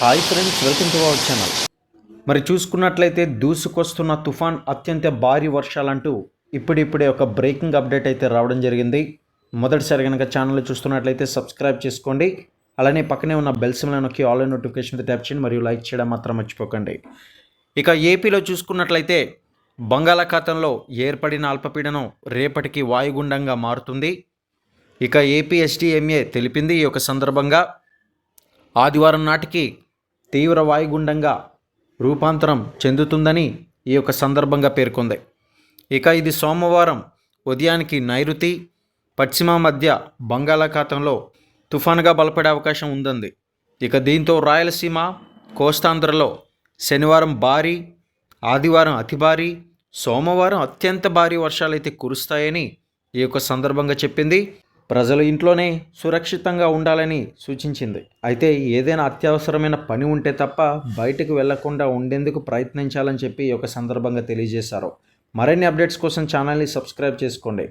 Hi friends welcome to our channel. మరి చూసుకున్నట్లయితే దూసుకొస్తున్న తుఫాన్ అత్యంత భారీ వర్షాలంటూ ఇప్పుడిప్పుడే ఒక బ్రేకింగ్ అప్డేట్ అయితే రావడం జరిగింది. మొదటిసారి కనుక ఛానల్ చూస్తున్నట్లయితే సబ్స్క్రైబ్ చేసుకోండి. అలానే పక్కనే ఉన్న బెల్ నొక్కి ఆన్లైన్ నోటిఫికేషన్ ట్యాప్ చేయండి మరియు లైక్ చేయడం మాత్రం మర్చిపోకండి. ఇక ఏపీలో చూసుకున్నట్లయితే బంగాళాఖాతంలో ఏర్పడిన అల్పపీడనం రేపటికి వాయుగుండంగా మారుతుంది. ఇక ఏపీ ఎస్డిఎంఏ తెలిపింది ఈ యొక్క సందర్భంగా. ఆదివారం నాటికి తీవ్ర వాయుగుండంగా రూపాంతరం చెందుతుందని ఈ యొక్క సందర్భంగా పేర్కొంది. ఇక ఇది సోమవారం ఉదయానికి నైరుతి పశ్చిమ మధ్య బంగాళాఖాతంలో తుఫానుగా బలపడే అవకాశం ఉందంది. ఇక దీంతో రాయలసీమ కోస్తాంధ్రలో శనివారం భారీ ఆదివారం అతి భారీ సోమవారం అత్యంత భారీ వర్షాలు అయితే కురుస్తాయని ఈ యొక్క సందర్భంగా చెప్పింది. ప్రజలు ఇంట్లోనే సురక్షితంగా ఉండాలని సూచించింది. అయితే ఏదైనా అత్యవసరమైన పని ఉంటే తప్ప బయటకు వెళ్ళకుండా ఉండేందుకు ప్రయత్నించాలని చెప్పి ఈ యొక్క సందర్భంగా తెలియజేశారు. మరిన్ని అప్డేట్స్ కోసం ఛానల్ని సబ్స్క్రైబ్ చేసుకోండి.